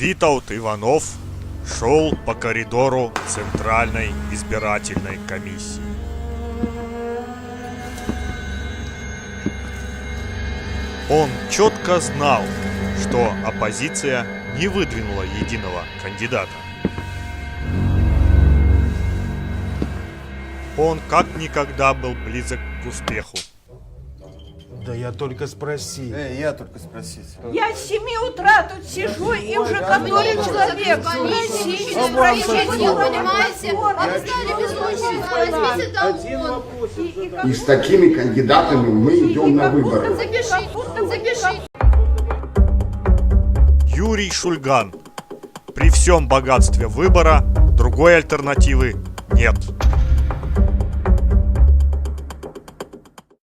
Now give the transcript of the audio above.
Витаут Иванов шел по коридору Центральной избирательной комиссии. Он четко знал, что оппозиция не выдвинула единого кандидата. Он как никогда был близок к успеху. Да я только спросил. Эй, я только спросить. Я с 7 утра тут сижу, и уже который человек А не понимаете? А вы знали без возьмите талон. И с такими кандидатами мы идем на выборы. Запишите, запишите. Юрий Шульган. При всем богатстве выбора другой альтернативы нет.